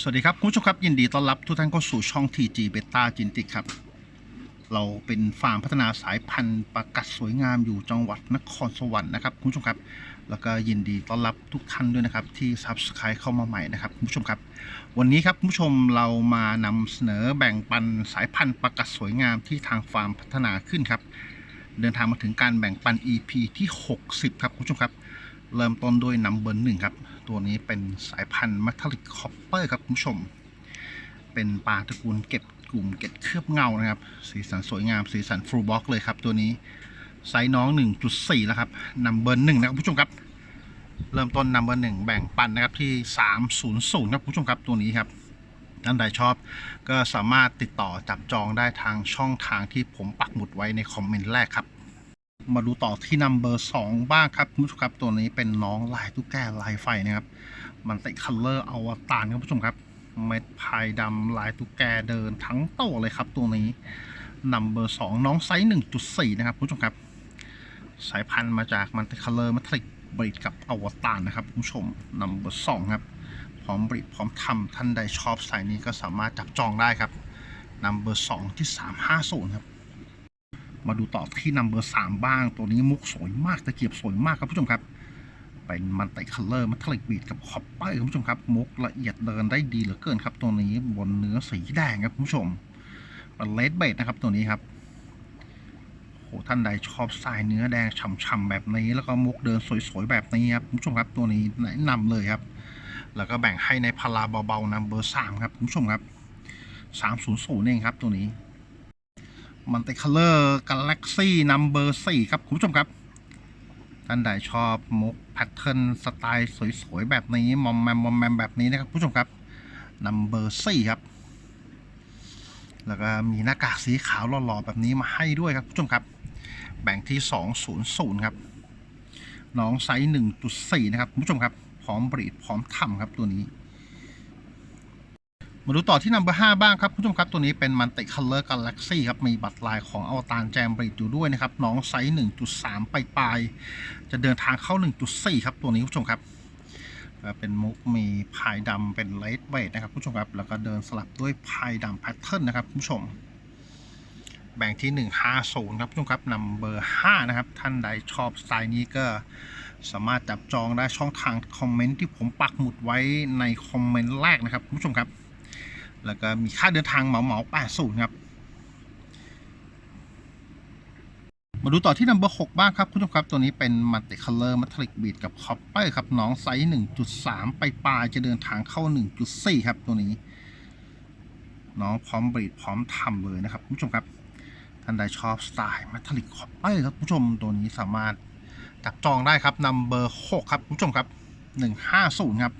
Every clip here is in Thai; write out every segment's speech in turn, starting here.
สวัสดีครับ คุณผู้ชมครับ ยินดีต้อนรับทุกท่านเข้าสู่ช่อง TG Beta จินติกครับ เราเป็นฟาร์มพัฒนาสายพันธุ์ประกัดสวยงามอยู่จังหวัดนครสวรรค์นะครับคุณผู้ชมครับ แล้วก็ยินดีต้อนรับทุกท่านด้วยนะครับ ที่ Subscribe เข้ามาใหม่นะครับคุณผู้ชมครับ วันนี้ครับคุณผู้ชมเรามานำเสนอแบ่งปันสายพันธุ์ประกัดสวยงามที่ทางฟาร์มพัฒนาขึ้นครับ เดินทางมาถึงการแบ่งปัน EP ที่ 60 ครับคุณผู้ชมครับ เริ่มต้นด้วยนัมเบอร์หนึ่งครับ ตัวนี้เป็นสายพันธุ์มัทลิกคอปเปอร์ครับคุณผู้ชม เป็นปลาตระกูลเก็บกลุ่มเก็บเคลือบเงานะครับ สีสันสวยงาม สีสันฟูลบ็อกเลยครับ ตัวนี้ไซส์น้อง 1.4 แล้วครับนัมเบอร์หนึ่งนะครับคุณผู้ชมครับ เริ่มต้นนัมเบอร์หนึ่งแบ่งปันนะครับที่ 300ครับคุณผู้ชมครับตัวนี้ครับท่านใดชอบก็สามารถติดต่อจับจองได้ทางช่องทางที่ผมปักหมุดไว้ในคอมเมนต์แรกครับ มาดูต่อที่นัมเบอร์สองบ้างครับคุณผู้ชมครับ ตัวนี้เป็นน้องลายตุ๊กแกลายไฟนะครับ มันติคัลเลอร์อวตารครับคุณผู้ชมครับ เม็ดพายดำลายตุ๊กแกเดินทั้งโตเลยครับ ตัวนี้นัมเบอร์สองน้องไซส์หนึ่งจุดสี่นะครับคุณผู้ชมครับ สายพันธุ์มาจากมันติคัลเลอร์มัทริกบริดกับอวตารนะครับคุณผู้ชมนัมเบอร์สองครับ พร้อมบริดพร้อมทำท่านใดชอบสายนี้ก็สามารถจับจองได้ครับนัมเบอร์สองที่สามห้าศูนย์ครับ มาดูต่อที่นัมเบอร์สามบ้าง ตัวนี้มุกสวยมากตะเกียบสวยมากครับผู้ชมครับ เป็นมันติคัลเลอร์มัทลิกบีดกับคอปเปอร์คุณผู้ชมครับมุกละเอียดเดินได้ดีเหลือเกินครับ ตัวนี้บนเนื้อสีแดงครับผู้ชมเป็นเลดเบดนะครับตัวนี้ครับโหท่านใดชอบสายเนื้อแดงฉ่ำๆแบบนี้ แล้วก็มุกเดินสวยๆแบบนี้ครับคุณผู้ชมครับตัวนี้แนะนำเลยครับ แล้วก็แบ่งให้ในพาราเบาๆนัมเบอร์สามครับคุณผู้ชมครับสามศูนย์ศูนย์เองครับตัวนี้ มันติคัลเลอร์กาแล็กซี่นัมเบอร์สี่ครับ คุณผู้ชมครับ ท่านใดชอบมุกแพทเทิร์นสไตล์สวยๆ แบบนี้ มอมแมมมอมแมมแบบนี้นะครับผู้ชมครับนัมเบอร์สี่ครับ แล้วก็มีหน้ากากสีขาวหล่อๆ แบบนี้มาให้ด้วยครับผู้ชมครับ แบ่งที่ 200 ครับ น้องไซส์1.4 นะครับ คุณผู้ชมครับ พร้อมบรีดพร้อมทำครับตัวนี้ มาดูต่อที่นัมเบอร์ห้าบ้างครับคุณผู้ชมครับ ตัวนี้เป็นมันติคัลเลอร์กาแล็กซี่ครับ มีบัตรลายของอวตารแจมบริดอยู่ด้วยนะครับ น้องไซส์1.3ปลายปลายๆจะเดินทางเข้า1.4ครับ ตัวนี้คุณผู้ชมครับเป็นมุกมีพายดำเป็นเลดเวทนะครับคุณผู้ชมครับ แล้วก็เดินสลับด้วยพายดำแพทเทิร์นนะครับคุณผู้ชม แบ่งที่ 150 ครับคุณผู้ชมครับนัมเบอร์5นะครับ ท่านใดชอบสไตล์นี้ก็สามารถจับจองได้ช่องทางคอมเมนต์ที่ผมปักหมุดไว้ในคอมเมนต์แรกนะครับคุณผู้ชมครับ แล้วก็มีค่าเดินทางเหมาเหมา80 ครับ มาดูต่อที่นัมเบอร์6บ้างครับคุณผู้ชมครับ ตัวนี้เป็นมัลติคัลเลอร์มัทริกบีดกับคอปเปอร์ครับ น้องไซส์ 1.3 ไปปลายจะเดินทางเข้า 1.4 ครับ ตัวนี้ น้องพร้อมบีดพร้อมทำเลยนะครับคุณผู้ชมครับท่านใดชอบสไตล์มัทริกคอปเปอร์ครับคุณผู้ชมตัวนี้สามารถจับจองได้ครับนัมเบอร์6ครับคุณผู้ชมครับ 150 ครับ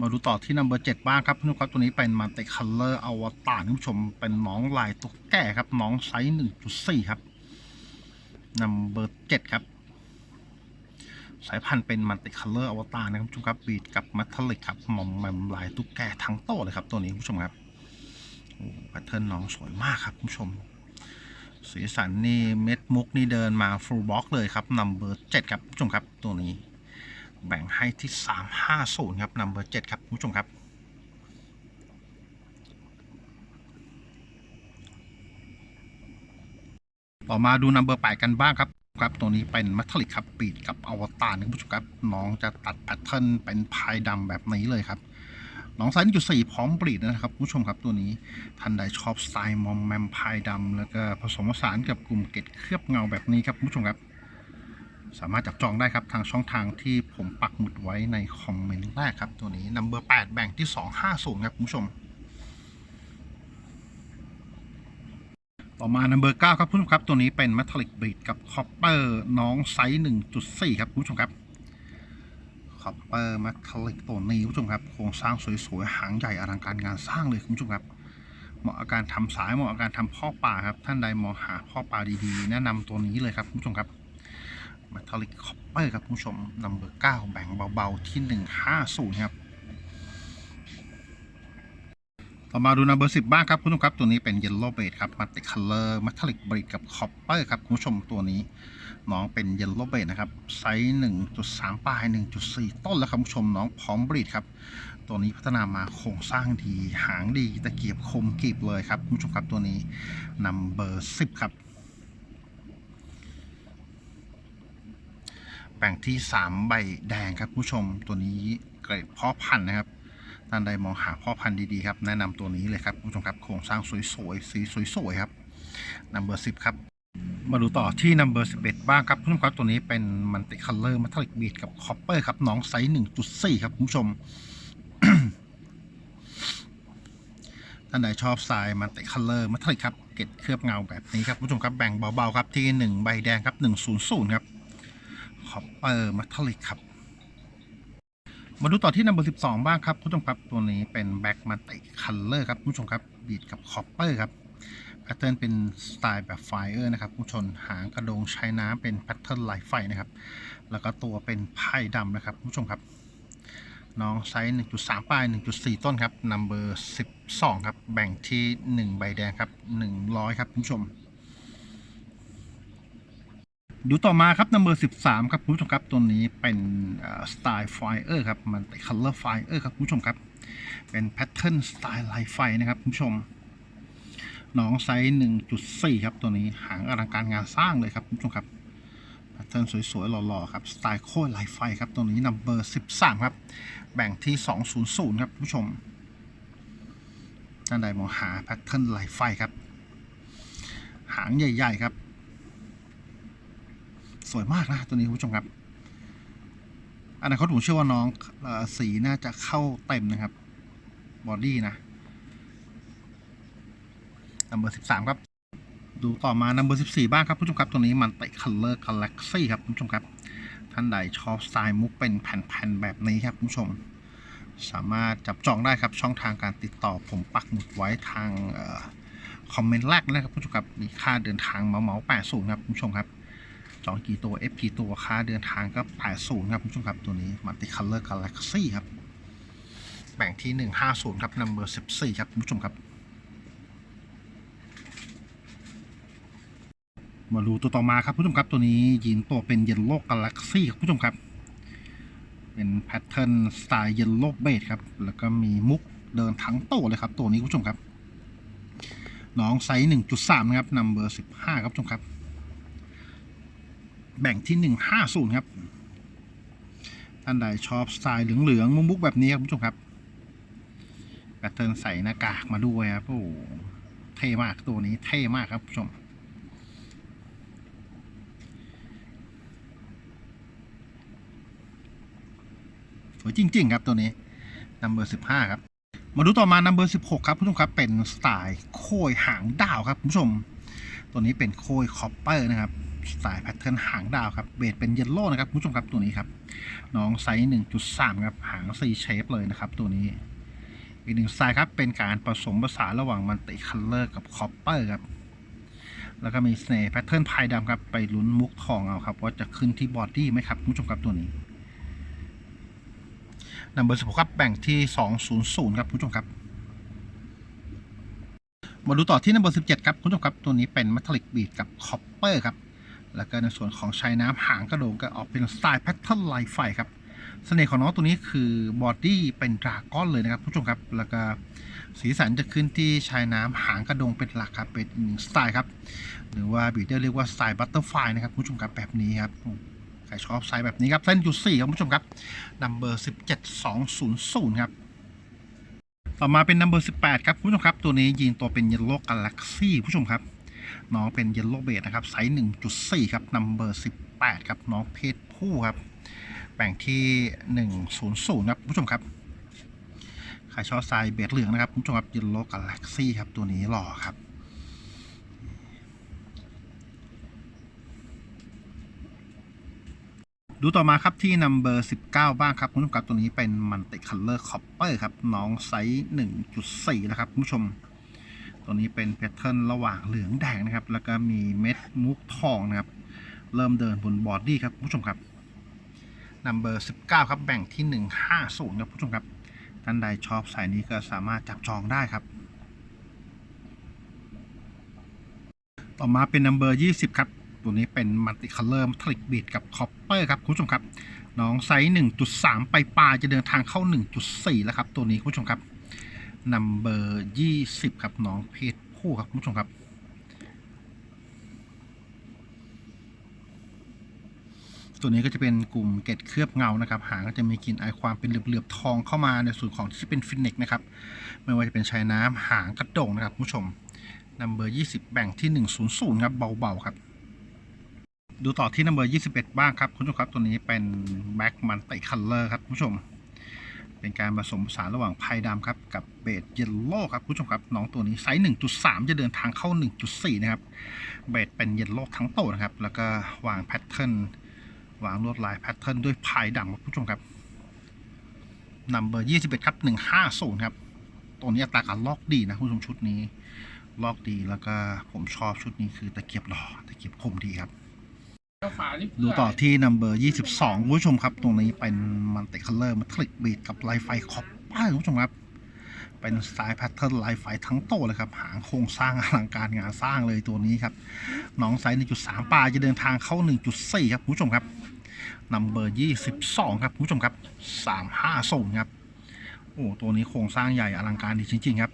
มาดูต่อที่นัมเบอร์เจ็ดบ้างครับพี่นุครับตัวนี้เป็นมันติคัลเลอร์อวตารผู้ชมเป็นน้องลายตุ๊กแก่ครับ น้องไซส์หนึ่งจุดสี่ครับนัมเบอร์เจ็ดครับ สายพันธุ์เป็นมันติคัลเลอร์อวตารนะครับคุณผู้ชมครับบีดกับมัทลิกครับหมอมแมมลายตุ๊กแกทั้งโตเลยครับ ตัวนี้คุณผู้ชมครับโอ้แพทเทิร์นน้องสวยมากครับคุณผู้ชม สีสันนี่เม็ดมุกนี่เดินมาฟูลบล็อกเลยครับนัมเบอร์เจ็ดครับคุณผู้ชมครับตัวนี้ แบ่งให้ที่ 350 ครับนัมเบอร์7ครับคุณผู้ชมครับ ต่อมาดูนัมเบอร์8กันบ้างครับครับตัวนี้เป็นมัทลิกครับปีดกับอวตารนะคุณผู้ชมครับ น้องจะตัดแพทเทิร์นเป็นพายดำแบบนี้เลยครับ น้องไซส์จุดสี่พร้อมบรีดนะครับคุณผู้ชมครับตัวนี้ท่านใดชอบสไตล์มอมแมมพายดำแล้วก็ผสมผสานกับกลุ่มเกล็ดเคลือบเงาแบบนี้ครับคุณผู้ชมครับ สามารถจับจองได้ครับทางช่องทางที่ผมปักหมุดไว้ในคอมเมนต์แรกครับ ตัวนี้นัมเบอร์8แบ่งที่250ครับคุณผู้ชม ต่อมานัมเบอร์9ครับคุณผู้ชมครับ ตัวนี้เป็นมัทลิกบีดกับคอปเปอร์น้องไซส์1.4ครับคุณผู้ชมครับคอปเปอร์มัทลิกตัวนี้คุณผู้ชมครับโครงสร้างสวยๆหางใหญ่อลังการงานสร้างเลยคุณผู้ชมครับเหมาะกับการทำสายเหมาะกับการทำพ่อป่าครับท่านใดมองหาพ่อป่าดีๆ แนะนำตัวนี้เลยครับคุณผู้ชมครับ m e t a l l i c Copper ครับคุณผู้ชมนัมเบอร์9แบ่งเบาๆที่150ครับ ต่อมาดูนัมเบอร์10บ้างครับคุณผู้ชมครับ ตัวนี้เป็น Yellow b a d ครับ Matic Color Metallic b r i d กับ Copper ครับคุณผู้ชมตัวนี้ น้องเป็นเยลโลเบดนะครับ ไซส์1.3ปลาย1.4ต้นแล้วครับผู้ชมน้องพร้อมบรีดครับตัวนี้พัฒนามาโครงสร้างดีหางดีตะเกียบคมกรีบเลยครับคุณผู้ชมครับตัวนี้นำเบอร์10ครับ แบ่งที่ 3 ใบแดงครับผู้ชมตัวนี้เกรดพ่อพันธุ์นะครับท่านใดมองหาพ่อพันธุ์ดีๆครับแนะนำตัวนี้เลยครับผู้ชมครับโครงสร้างสวยๆสีสวยๆครับนัมเบอร์10ครับมาดูต่อที่นัมเบอร์11บ้างครับผู้ชมครับตัวนี้เป็นมันติคัลเลอร์มัทลิกบีดกับคอปเปอร์ครับน้องไซส์1.4ครับผู้ชมท่านใดชอบสายมันติคัลเลอร์มัทลิกครับเกล็ดเคลือบเงาแบบนี้ครับผู้ชมครับแบ่งเบาๆครับที่1ใบแดงครับ100ครับ คอปเปอร์มัทลิกครับมาดูต่อที่นัมเบอร์12บ้างครับผู้ชมครับตัวนี้เป็นแบ็กมาติคัลเลอร์ครับผู้ชมครับบีดกับคอปเปอร์ครับแพทเทิร์นเป็นสไตล์แบบไฟเออร์นะครับผู้ชมหางกระโดงใช้น้ำเป็นแพทเทิร์นลายไฟนะครับ แล้วก็ตัวเป็นไพ่ดำนะครับผู้ชมครับ น้องไซส์1.3ปลาย1.4 ต้นครับนัมเบอร์12 ครับ แบ่งที่ 1 ใบแดงครับ 100 ครับคุณผู้ชม ดูต่อมาครับนัมเบอร์13ครับคุณผู้ชมครับตัวนี้เป็นสไตล์ไฟเออร์ครับมันเป็นคัลเลอร์ไฟเออร์ครับคุณผู้ชมครับ เป็นแพทเทิร์นสไตล์ลายไฟนะครับคุณผู้ชมน้องไซส์1.4ครับตัวนี้หางอลังการงานสร้างเลยครับคุณผู้ชมครับแพทเทิร์นสวยๆหล่อๆครับสไตล์โค้ดลายไฟครับตัวนี้นัมเบอร์13ครับแบ่งที่200ครับคุณผู้ชมท่านใดมองหาแพทเทิร์นลายไฟครับ หางใหญ่ ๆ ครับ สวยมากนะตัวนี้คุณผู้ชมครับอนาคตผมเชื่อว่าน้องสีน่าจะเข้าเต็มนะครับ บอดี้นะนัมเบอร์สิบสามครับ ดูต่อมานัมเบอร์สิบสี่บ้างครับผู้ชมครับ ตัวนี้มันเตะคัลเลอร์กาแล็กซี่ครับผู้ชมครับ ท่านใดชอบสไตล์มุกเป็นแผ่นๆแบบนี้ครับผู้ชม สามารถจับจองได้ครับช่องทางการติดต่อผมปักหมุดไว้ทางคอมเมนต์แรกนะครับผู้ชมครับมีค่าเดินทางเมาเมาแปดศูนย์ครับผู้ชมครับ จองกี่ตัว F กี่ตัวค่าเดินทางก็ 80 ครับคุณผู้ชมครับตัวนี้มัลติคัลเลอร์กาแล็กซี่ครับ แบ่งที่ 150 ครับนัมเบอร์14 ครับคุณผู้ชมครับ มาดูตัวต่อมาครับคุณผู้ชมครับตัวนี้ยินตัวเป็นเยลโล่กาแล็กซี่ครับคุณผู้ชมครับ เป็นแพทเทิร์นสไตล์เยลโล่เบสครับ แล้วก็มีมุกเดินทั้งโตเลยครับ ตัวนี้คุณผู้ชมครับ น้องไซส์1.3นะครับนัมเบอร์15 ครับคุณผู้ชมครับ แบ่งที่หนึ่งห้าศูนย์ครับท่านใดชอบสไตล์เหลืองๆมุกมุกแบบนี้ครับคุณผู้ชมครับแพทเทินใส่หน้ากากมาด้วยครับโอ้เท่มากตัวนี้เท่มากครับคุณผู้ชมสวยจริง ๆ ครับตัวนี้นัมเบอร์สิบห้าครับ มาดูต่อมานัมเบอร์สิบหกครับคุณผู้ชมครับเป็นสไตล์โค้ยหางดาวครับคุณผู้ชม ตัวนี้เป็นโค้ยคอปเปอร์นะครับสไตล์แพทเทิร์นหางดาวครับเบสเป็นเยลโล่นะครับผู้ชมครับตัวนี้ครับ น้องไซส์ 1.3 ครับ หางซีเชฟเลยนะครับตัวนี้ อีกหนึ่งสไตล์ครับ เป็นการผสมผสานระหว่างมันติคัลเลอร์กับคอปเปอร์ครับ แล้วก็มีสเน่ห์แพทเทิร์นพายดำครับ ไปลุ้นมุกทองเอาครับ ว่าจะขึ้นที่บอดี้ไหมครับผู้ชมครับตัวนี้นัมเบอร์สิบหกครับแบ่งที่ 200 ครับผู้ชมครับ มาดูต่อที่นัมเบอร์สิบเจ็ดครับคุณผู้ชมครับตัวนี้เป็นมัทลิกบีดกับคอปเปอร์ครับแล้วก็ในส่วนของชายน้ำหางกระโดงก็ออกเป็นสไตล์แพทเทิร์นลายไฟครับเสน่ห์ของน้องตัวนี้คือบอดี้เป็นดราก้อนเลยนะครับผู้ชมครับ แล้วก็สีสันจะขึ้นที่ชายน้ำหางกระโดงเป็นหลักครับ เป็นสไตล์ครับ หรือว่าบีดเดอร์เรียกว่าสไตล์บัตเตอร์ไฟนะครับผู้ชมครับแบบนี้ครับใครชอบไซส์แบบนี้ครับเส้นจุดสี่ครับผู้ชมครับนัมเบอร์สิบเจ็ดสองศูนย์ศูนย์ครับ ต่อมาเป็นนัมเบอร์สิบแปดครับผู้ชมครับ ตัวนี้ยิงตัวเป็นเยลโล่กาแล็กซี่ผู้ชมครับ น้องเป็นเยลโล่เบดนะครับไซส์1.4ครับนัมเบอร์18ครับน้องเพศผู้ครับ แบ่งที่100ครับผู้ชมครับใครชอบไซส์เบดเหลืองนะครับผู้ชมครับเยลโล่กาแล็กซี่ครับตัวนี้หล่อครับ ดูต่อมาครับที่นัมเบอร์19 บ้างครับคุณผู้ชมครับตัวนี้เป็นมันติคัลเลอร์คอปเปอร์ครับ น้องไซส์1.4 นะครับคุณผู้ชม ตัวนี้เป็นแพทเทิร์นระหว่างเหลืองแดงนะครับ แล้วก็มีเม็ดมุกทองนะครับ เริ่มเดินบนบอดี้ครับคุณผู้ชมครับนัมเบอร์19 ครับแบ่งที่ 150ครับคุณผู้ชมครับ ท่านใดชอบสายนี้ก็สามารถจับจองได้ครับ ต่อมาเป็นนัมเบอร์20 ครับ ตัวนี้เป็นมัลติคัลเลอร์มัทริกบีดกับคอปเปอร์ครับคุณผู้ชมครับ น้องไซส์1.3 ไปปลายจะเดินทางเข้า 1.4 แล้วครับ ตัวนี้คุณผู้ชมครับนัมเบอร์20 ครับ น้องเพศผู้ครับคุณผู้ชมครับตัวนี้ก็จะเป็นกลุ่มเกล็ดเคลือบเงานะครับ หางก็จะมีกลิ่นอายความเป็นเหลือบๆทองเข้ามาในส่วนของที่เป็นฟินเน็กนะครับ ไม่ว่าจะเป็นชายน้ำหางกระโดงนะครับคุณผู้ชมนัมเบอร์20 แบ่งที่ 100 ครับ เบาๆครับ ดูต่อที่นัมเบอร์21บ้างครับ คุณผู้ชมครับ ตัวนี้เป็นแบ็กมันติคัลเลอร์ครับ คุณผู้ชม เป็นการผสมผสานระหว่างไพดำครับ กับเบดเยลโล่ครับ คุณผู้ชมครับ น้องตัวนี้ไซส์1.3จะเดินทางเข้า1.4นะครับ เบดเป็นเยลโล่ทั้งโตนะครับ แล้วก็วางแพทเทิร์น วางลวดลายแพทเทิร์นด้วยไพายดำครับคุณผู้ชมครับนัมเบอร์21ครับ150ครับ ตัวนี้อัตราการลอกดีนะคุณผู้ชมชุดนี้ ลอกดีแล้วก็ผมชอบชุดนี้คือตะเกียบหล่อตะเกียบคมดีครับ ดูต่อที่นัมเบอร์22คุณผู้ชมครับ ตรงนี้เป็นมันติคัลเลอร์มาทริกบีดกับลายไฟคอปป้าคุณผู้ชมครับ เป็นสไตล์แพทเทิร์นลายไฟทั้งโตเลยครับ หางโครงสร้างอลังการงานสร้างเลยตัวนี้ครับ น้องไซส์1.3ปลายจะเดินทางเข้า 1.4 ครับคุณผู้ชมครับนัมเบอร์22 ครับคุณผู้ชมครับ350ครับ โอ้ตัวนี้โครงสร้างใหญ่อลังการดีจริง ๆ ครับ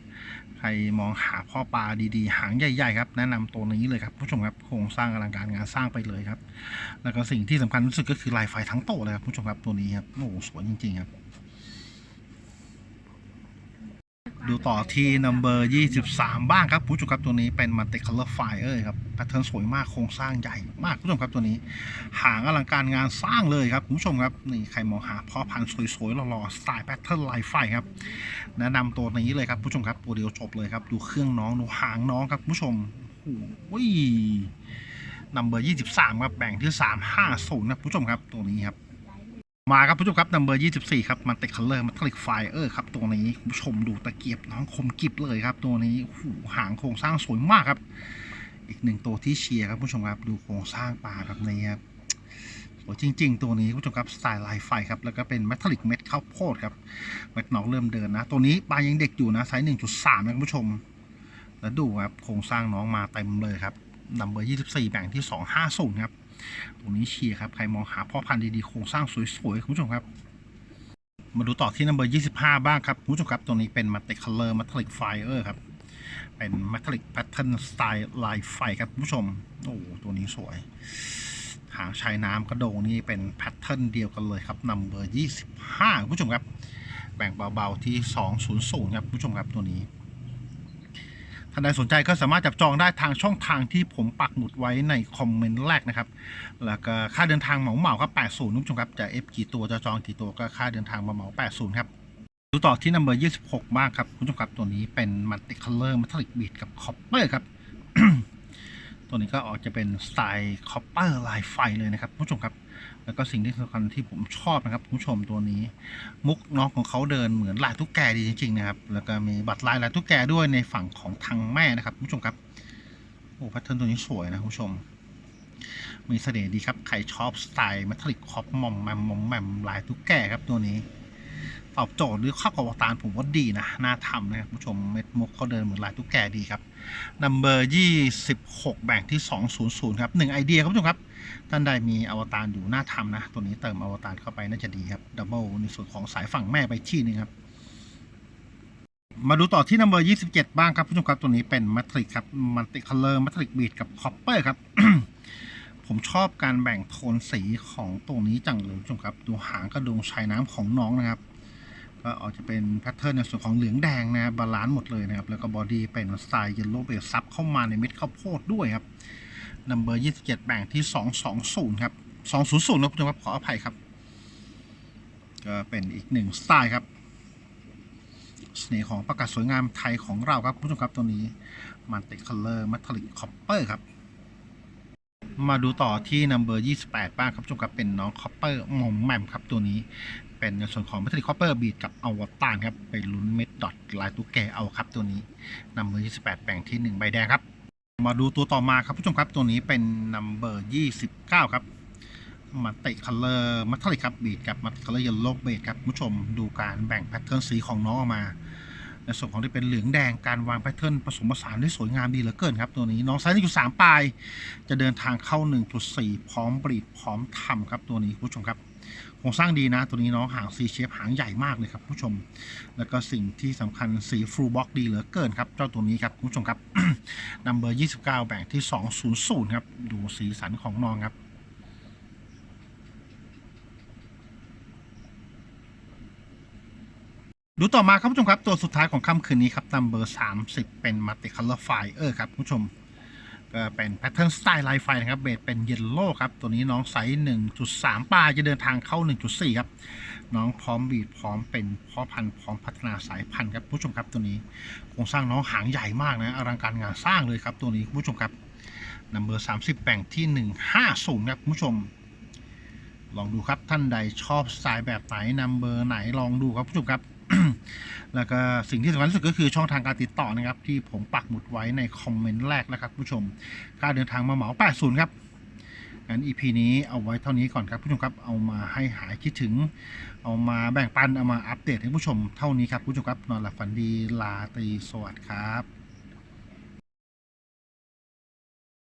รมองหาพ่อปลาดีๆ หางใหญ่ ๆ ครับ แนะนำตัวนี้เลยครับผู้ชมครับโครงสร้างอลังการงานสร้างไปเลยครับ แล้วก็สิ่งที่สำคัญที่สุดก็คือลายไฟทั้งโตเลยครับผู้ชมครับตัวนี้ครับโอ้โหสวยจริงๆครับ ดูต่อที่ number 23 บ้างครับผู้ชมครับตัวนี้เป็น multi color fire ครับแพทเทิร์นสวยมากโครงสร้างใหญ่มากผู้ชมครับตัวนี้ หางอลังการงานสร้างเลยครับผู้ชมครับนี่ใครมองหาพ่อพันธุ์สวยๆหล่อๆสไตล์แพทเทิร์นลายไฟครับแนะนำตัวนี้เลยครับผู้ชมครับตัวเดียวจบเลยครับดูเครื่องน้องดูหางน้องครับผู้ชมโอ้ยนัมเบอร์23ครับแบ่งที่350นะผู้ชมครับตัวนี้ครับ มาครับผู้ชมครับนัมเบอร์24ครับ มันติคัลเลอร์มันคลิกไฟเออร์ครับตัวนี้ผู้ชมดูตะเกียบน้องคมกิบเลยครับ ตัวนี้โอ้โหางโครงสร้างสวยมากครับ อีกหนึ่งตัวที่เชียร์ครับผู้ชมครับดูโครงสร้างปลาครับนี่ครับสวยจริง ๆ ตัวนี้ผู้ชมครับสไตล์ลายไฟครับแล้วก็เป็นแมทัลลิกเม็ดข้าวโพดครับเม็ดน้องเริ่มเดินนะ ตัวนี้ปลายังเด็กอยู่นะไซส์1.3นะคุณผู้ชม แล้วดูครับโครงสร้างน้องมาเต็มเลยครับนัมเบอร์24แบ่งที่250ครับ ตรงนี้เชียร์ครับ ใครมองหาพ่อพันธุ์ดีๆโครงสร้างสวยๆคุณผู้ชมครับ มาดูต่อที่นัมเบอร์25บ้างครับคุณผู้ชมครับตัวนี้เป็นมัตติคัลเลอร์มัตลิกไฟเออร์ครับ เป็นมัตลิกแพทเทิร์นสไตล์ลายไฟครับคุณผู้ชมโอ้ตัวนี้สวยหางชายน้ำกระโดงนี่เป็นแพทเทิร์นเดียวกันเลยครับนัมเบอร์25คุณผู้ชมครับ แบ่งเบาๆที่200ครับคุณผู้ชมครับตัวนี้ ท่านใดสนใจก็สามารถจับจองได้ทางช่องทางที่ผมปักหมุดไว้ในคอมเมนต์แรกนะครับ แล้วก็ค่าเดินทางเหมาเหมาครับ 80นุ่มชมครับ จะเอฟกี่ตัวจะจองกี่ตัวก็ค่าเดินทางมาเหมา 80 ครับ ดูต่อที่นัมเบอร์26 บ้างครับ คุณชมครับ ตัวนี้เป็นมัลติคัลเลอร์มัทลิกบีดกับคอปเปอร์ครับ ตัวนี้ก็ออกจะเป็นสไตล์คอปเปอร์ลายไฟเลยนะครับคุณผู้ชมครับ แล้วก็สิ่งที่สำคัญที่ผมชอบนะครับคุณผู้ชมตัวนี้ มุกน้องของเขาเดินเหมือนลายตุ๊กแกดีจริงๆนะครับ แล้วก็มีบัตรลายลายตุ๊กแกด้วยในฝั่งของทางแม่นะครับคุณผู้ชมครับโอ้พทเทิร์นตัวนี้สวยนะคุณผู้ชม มีเสน่ห์ดีครับใครชอบสไตล์มัทริกคอปมอมแมมมอมแมมลายตุ๊กแกครับตัวนี้ตอบโจทย์หรือเข้ากับตารผมว่าดีนะน่าทำนะครับคุณผู้ชมเม็ดมุกเขาเดินเหมือนลายตุ๊กแกดีครับนัมเบอร์26แบ่งที่200ครับหนึ่งไอเดียครับคุณผู้ชมครับ ท่านใดมีอวตารอยู่หน้าทำนะ ตัวนี้เติมอวตารเข้าไปน่าจะดีครับดับเบิลในส่วนของสายฝั่งแม่ไปที่หนึงครับ มาดูต่อที่นัมเบอร์27บ้างครับผู้ชมครับตัวนี้เป็นมัทริกครับมันติคัลเลอร์มัทริกบีดกับคอปเปอร์ครับผมชอบการแบ่งโทนสีของตัวนี้จังเลยคุณผู้ชมครับดูหางกระดงชายน้ำของน้องนะครับก็ออกจะเป็นแพทเทิร์นในส่วนของเหลืองแดงนะบาลานซ์หมดเลยนะครับ แล้วก็บอดี้เป็นสไตล์เยลโล่เบสซับเข้ามาในเม็ดข้าวโพดด้วยครับ นัมเบอร์27แบ่งที่220ครับ200นะคุณผู้ชมครับขออภัยครับ ก็เป็นอีกหนึ่งสไตล์ครับเสน่ห์ของประกาศสวยงามไทยของเราครับคุณผู้ชมครับตัวนี้มันติคัลเลอร์มัทลิกคอปเปอร์ครับ มาดูต่อที่นัมเบอร์28บ้างครับคุณผู้ชมครับเป็นน้องคอปเปอร์มอมแมมครับตัวนี้เป็นในส่วนของมัทริกคอปเปอร์บีดกับอวตารครับไปลุ้นเม็ดดอทลายตุ๊กแกเอาครับตัวนี้นัมเบอร์28แบ่งที่1ใบแดงครับ มาดูตัวต่อมาครับผู้ชมครับตัวนี้เป็นนัมเบอร์29ครับมาติคัลเลอร์มัทลิครับบีดกับมัทคัลเลอร์เยลโลเบดครับผู้ชมดูการแบ่งแพทเทิร์นสีของน้องออกมา ในส่วนของที่เป็นเหลืองแดงการวางแพทเทิร์นผสมผสานได้สวยงามดีเหลือเกินครับตัวนี้น้องไซส์อยู่3ปลายจะเดินทางเข้า 1.4 พร้อมบีดพร้อมทำครับตัวนี้ผู้ชมครับ รงสร้างดีนะตัวนี้น้องหาง C shape หางใหญ่มากเลยครับผู้ชม แล้วก็สิ่งที่สำคัญสีฟลูบ็อกดีเหลือเกินครับ เจ้าตัวนี้ครับผู้ชมครับนัมเบอร์29 แบ่งที่ 200 ครับ ดูสีสันของน้องครับดูต่อมาครับผู้ชมครับ ตัวสุดท้ายของค่ำคืนนี้ครับนัมเบอร์30 เป็นมัลติคัลเลอร์ไฟเออร์ครับผู้ชม ก็เป็นแพทเทิร์นสไตล์ลายไฟนะครับเบสเป็นเยลโล่ครับ ตัวนี้น้องไซส์1.3ปลายจะเดินทางเข้า 1.4 ครับ น้องพร้อมบีดพร้อมเป็นพ่อพันธุ์พร้อมพัฒนาสายพันธุ์ครับผู้ชมครับตัวนี้โครงสร้างน้องหางใหญ่มากนะอลังการงานสร้างเลยครับตัวนี้ผู้ชมครับนัมเบอร์30แบ่งที่ 150ครับผู้ชม ลองดูครับท่านใดชอบสไตล์แบบไหนนัมเบอร์ไหนลองดูครับผู้ชมครับ แล้วก็สิ่งที่สำคัญที่สุดก็คือช่องทางการติดต่อนะครับ ที่ผมปักหมุดไว้ในคอมเมนต์แรกนะครับผู้ชมค่าเดินทางมาเหมา 80 ครับงั้น EP นี้เอาไว้เท่านี้ก่อนครับผู้ชมครับเอามาให้หายคิดถึง เอามาแบ่งปันเอามาอัปเดตให้ผู้ชมเท่านี้ครับผู้ชมครับนอนหลับฝันดีลาตรีสวัสดิ์ครับ